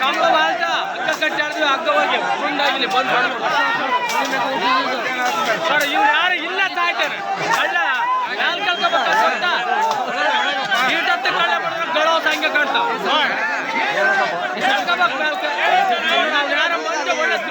ಕಂಬ ಬಾಲ್ಟ ಅಕ್ಕ ಸುಂದಾಗಿಲಿ ಸರ್ ಯಾರು ಇಲ್ಲ ಸಾಯ್ತಾರೆ ಅಲ್ಲ ಮ್ಯಾಲ್ ಕಳ್ಕೊಬೇಕು ಅಂತ ಹಂಗೆ ಕಾಣ್ತಾವ.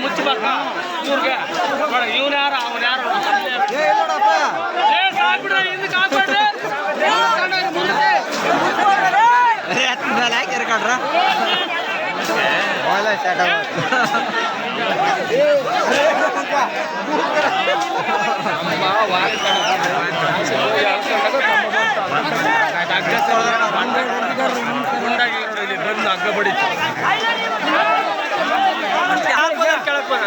ಗಳಿಗ ಮುಚ್ಚಬೇಕ ಇವ್ರಿಗೆ ನೋಡ ಇವ್ನ ಯಾರ ಅವನ ಯಾರು ಏ ನೋಡಪ್ಪ ಏ ಸಾಕ್ಬಿಡ್ರಿ ಹಿಂದಕ್ಕೆ ಹಾಕ್ಬೇಡ್ರಿ ಎತ್ತ ಮೇಲೆ ಹಾಕಿ ಇರ್ಕೊಳ್ರ ಒಳ್ಳೆ ಸ್ಟಾರ್ಟ್ ಗುಂಡಾಗಿ ನೋಡಿ ಇಲ್ಲಿ ಬಂದು ಹಗ್ಗ ಬಡಿತು